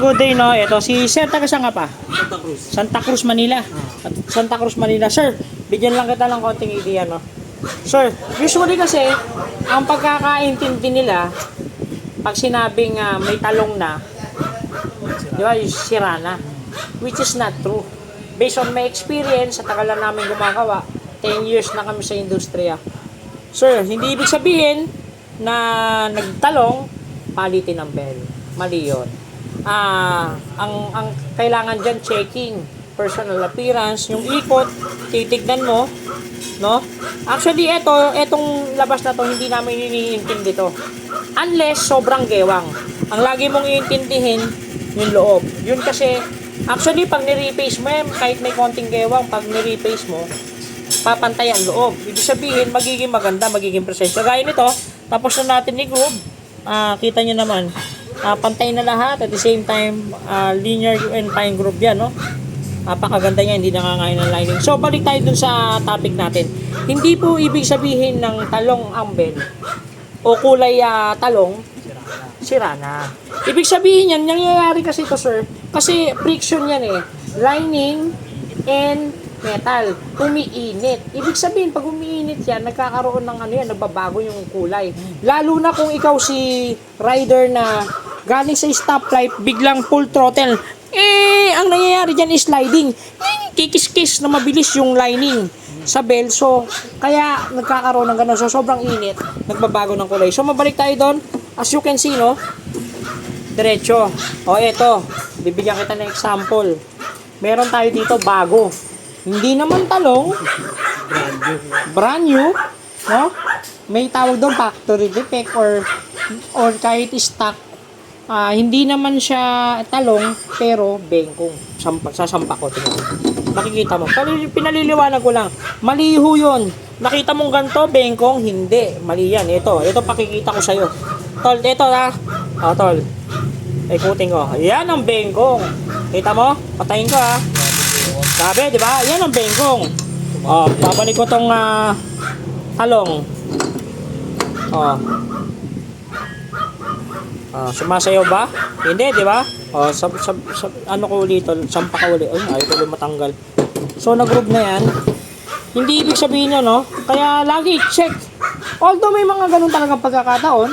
good day, no? Ito, si Sir, taga saan nga pa? Santa Cruz. Santa Cruz, Manila. At Santa Cruz, Manila. Sir, bigyan lang kita ng konting idea, no? Sir, usually kasi, ang pagkakaintindi nila, pag sinabing ah, may talong na, di ba, sira na. Which is not true. Based on my experience, sa tagal na namin gumagawa, 10 years na kami sa industriya. Sir, hindi ibig sabihin na nagtalong, palitin ang bell. Mali yun. Ah, ang, ang kailangan dyan, checking. Personal appearance, yung ikot, titignan mo, no? Actually, eto, etong labas na to, hindi namin iniintindi to. Unless sobrang gewang. Ang lagi mong iintindihin, yung loob. Yun kasi, actually, pag nirepace mo yan, kahit may konting gewang, pag nirepace mo, papantay ang loob. Ibig sabihin, magiging maganda, magiging presensya. Gaya nito, tapos na natin ni groove, ah, kita nyo naman, ah, pantay na lahat, at the same time, ah, linear and fine groove yan, no? Napakaganda niya, hindi nangangain ng lining. So, balik tayo dun sa topic natin. Hindi po ibig sabihin ng talong ambel o kulay ah, talong, sira na. Ibig sabihin yan, nangyayari kasi to sir, kasi friction yan eh. Lining and metal. Umiinit. Ibig sabihin, pag umiinit yan, nagkakaroon ng ano yan, nagbabago yung kulay. Lalo na kung ikaw si rider na galing sa stoplight, biglang full throttle, eh, ang nangyayari dyan is sliding. Eh, Kikis-kis na mabilis yung lining sa bell. So, kaya nagkakaroon ng ganun. So, sobrang init. Nagbabago ng kulay. So, mabalik tayo doon. As you can see, no? Diretso. O, eto. Bibigyan kita ng example. Meron tayo dito bago. Hindi naman talong. Brand new. No? May tawag doon factory defect or or kahit stock Ah, hindi naman siya talong, pero bengkong. Sampa, sasampa ko. Tingnan. Makikita mo. Pinaliliwanag ko lang. Maliho yun. Nakita mong ganito, bengkong? Hindi. Mali yan. Ito. Ito pakikita ko sa'yo. Tol, ito ha. O, tol. Ikutin ko. Yan ang bengkong. Kita mo? Patayin ko ha. Sabi, di ba? Yan ang bengkong. O, babalik ko tong ah, talong. O, Ah, sumasayaw ba? Hindi, di ba? Oh, sab, sab, sab, ano ko ulit, sampa ka ulit. Ay, ayaw ko matanggal. So, nag-group na yan. Hindi ibig sabihin yun, no? Kaya, lagi check. Although may mga ganun talagang pagkakataon,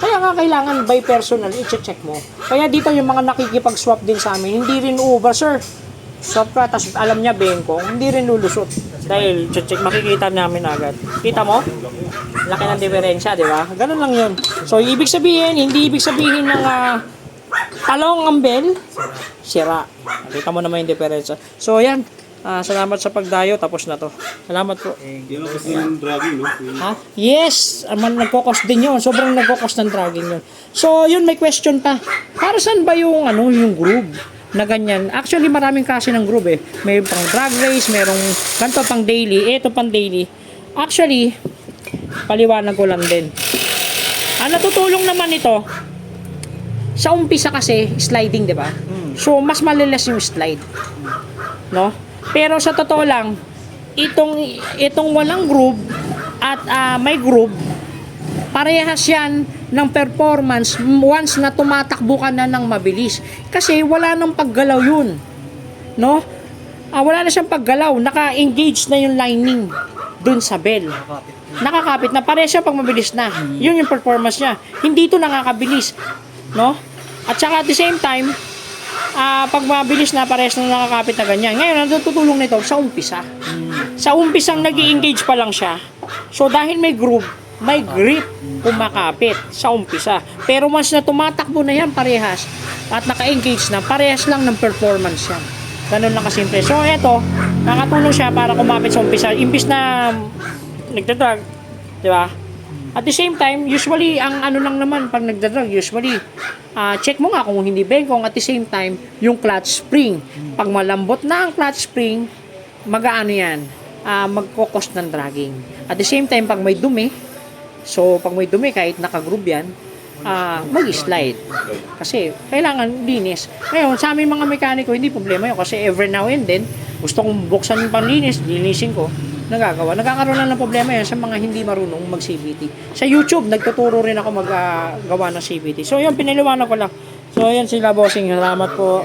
kaya nga kailangan by personal, i-check mo. Kaya dito yung mga nakikipag-swap din sa amin, hindi rin uber, sir. Ka, tapos alam niya bengkong, hindi rin lulusot. Dahil check, makikita namin agad. Kita mo? Laki ng diferensya, di ba? Ganun lang yun. So, ibig sabihin, hindi ibig sabihin ng ah, talong ang bell, sira. Kita mo naman yung diferensya. So, yan. Ah, salamat sa pagdayo. Tapos na to. Salamat po. Yan ang kasi yung dragging, no? Ha? Yes, ah, man nagko-cost din 'yon. Sobrang nagko-cost ng dragging 'yon. So, yun may question pa. Para saan ba yung ano, yung groove na ganyan? Actually, maraming klase ng groove eh. May pang drag race, merong ganito pang daily, ito pang daily. Actually, paliwanag ko lang din. Ang natutulong naman ito, sa umpisa kasi, sliding, di ba? So, mas malilas yung slide. No? Pero sa totoo lang, itong, itong walang groove at ah, may groove, parehas yan ng performance once na tumatakbo ka na ng mabilis. Kasi wala nang paggalaw yun. No? Ah, wala na siyang paggalaw. Naka-engage na yung lining dun sa bell. Nakakapit na. Parehas siya pag mabilis na. Yun yung performance niya. Hindi ito nakakabilis. No? At saka at the same time, ah pag mabilis na, parehas na nakakapit na ganyan. Ngayon, ang tutulong nito sa umpisa. Sa umpisang nag engage pa lang siya. So, dahil may groove, may grip kumakapit sa umpisa. Pero once na tumatakbo na yan parehas at naka-engage na, parehas lang ng performance yan. Ganun lang kasimple. So, eto, nakatulong siya para kumapit sa umpisa. Imbis na nagdadrag, di ba? At the same time, usually, ang ano lang naman pag nagdadrag, usually, ah, check mo nga kung hindi bengkong. At the same time, yung clutch spring. Pag malambot na ang clutch spring, mag-ano yan, ah, magkokos ng dragging. At the same time, pag may dumi, so pag may dumi, kahit nakagroove yan, ah, mag-slide. Kasi kailangan linis. Ngayon, sa aming mga mekaniko, hindi problema yun. Kasi every now and then, gusto kong buksan yung panlinis, linisin ko, nagagawa. Nagkakaroon lang ng problema yan sa mga hindi marunong mag-CVT. Sa YouTube, nagtuturo rin ako mag-gawa ng CVT. So, yun, pinaliwanag ko lang. So, ayan sila bossing. Salamat po.